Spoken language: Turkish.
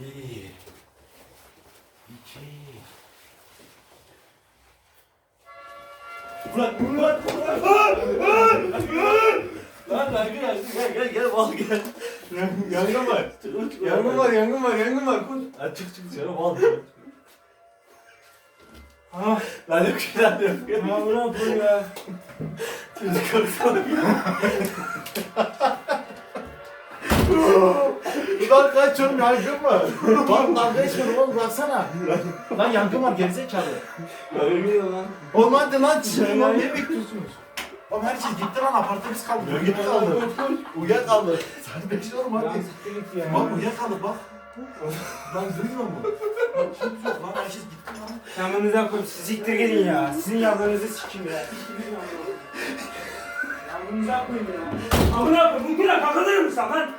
Bir. İki. Bırak, bırak, bırak. Lan lan gel, gel, gel, bal gel. Yangın var. Yangın var, yangın var, yangın var. Koş. Ha, çık, çık dışarı, bal. Ha, Lan yok, lan yok. ha bırak bunu ya. Çocuk korksana. Ulan kaç oğlum yangın var. Bak dalga geçme oğlum baksana. Lan yangın var gerizekalı. Ölmüyor lan. Oğlum hadi lan çıkın lan niye bekliyorsunuz? Oğlum her şey gitti lan apartta biz kaldık. Uyuya kaldı. Uyuya kaldı. Saat 5 oğlum hadi. Bak uyuya kaldı bak. Lan duymuyor mu? Bak kimse yok lan her şey gitti lan. Yanınıza koyup siktir gidin ya. Sizin yavrunuzı sikeyim ya. Yanınıza koyun ya. Amına koyayım bu kadar kakılır mısın lan?